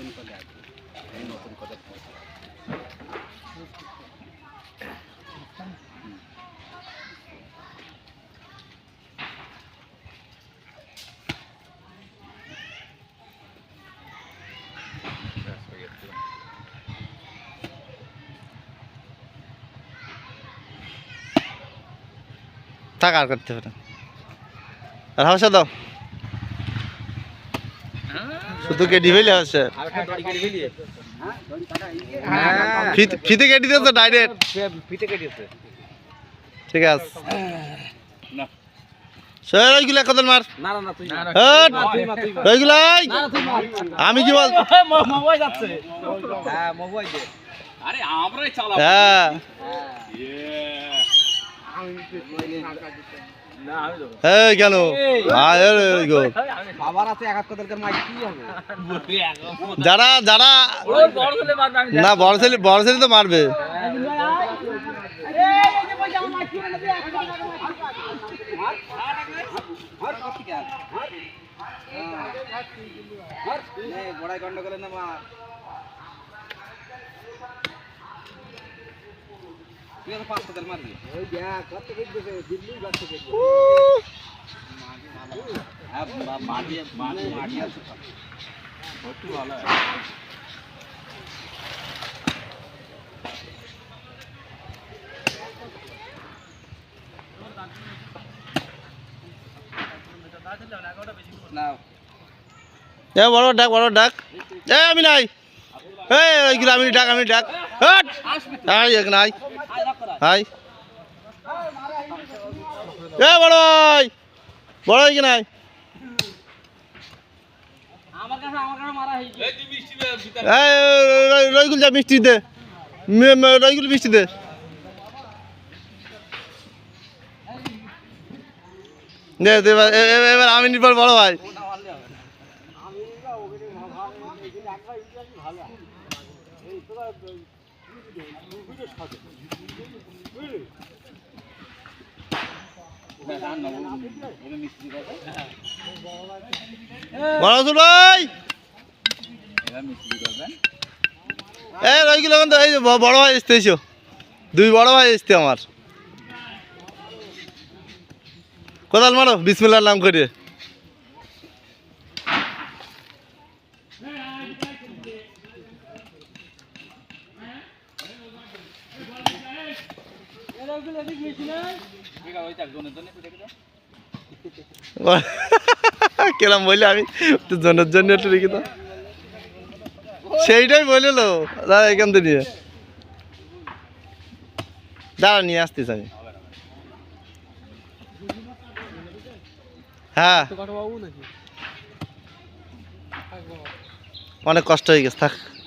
নতুন করে আছে এই নতুন করে। থাক আর করতে না। আর হাওসা দাও। শুধু কেটে ফেলে হ্যাঁ যে ফিতে কেটে দিয়েছে ডাইরেক্ট ফিতে কেটেছে ঠিক আছে আমি কি বল হ্যাঁ এই কেন যারা যারা না বড় ছেলে বড় ছেলে তো মারবে বড়াই গন্ডগোলে না এ বড় ডাক বড় ডাক এ আমি নাই এই ওইগুলো আমি ডাক আমি ডাক হট! আয় এক নাই হাই। এ বড় ওই। বড় কি নাই? আমার কাছে আমার কাছে মারা রইগুল যা মিষ্টি দে। রইগুল মিষ্টি দে। এবার- আমি নির্ভর বড় ভাই। বড় ছোট ভাই। এ রইগুলো কিন্তু এই বড় ভাই এসতে এসো। দুই বড় ভাই এসতে আমার। কোদাল মারো, বিসমিল্লার নাম করে কেলাম বললে আমি তো জনের জন্য একটু রেখে দাও সেইটাই বলে লো দাদা এখান থেকে। নিয়ে দাঁড়া নিয়ে আসতেছি আমি। হ্যাঁ। অনেক কষ্ট হয়ে গেছে থাক।